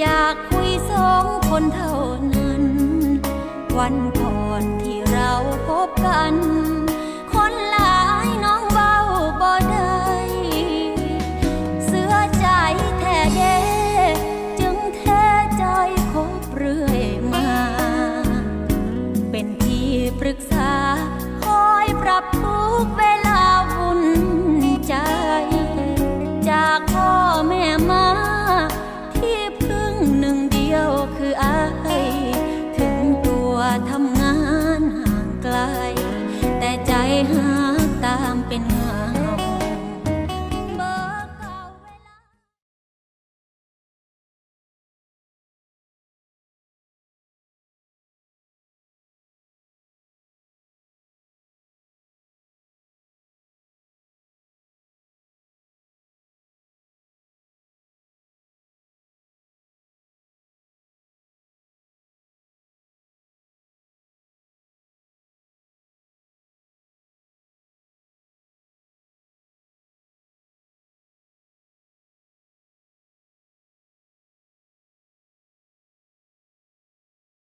อยากคุยสองคนเท่านั้น วันก่อนที่เราพบกัน คนหลายน้องเบาบ่ได้เสื้อใจแท้เด้จึงแท้ใจคบเรื่อยมา เป็นที่ปรึกษาคอยปรับทุกเว ทำงานห่างไกล แต่ใจหาตามเป็น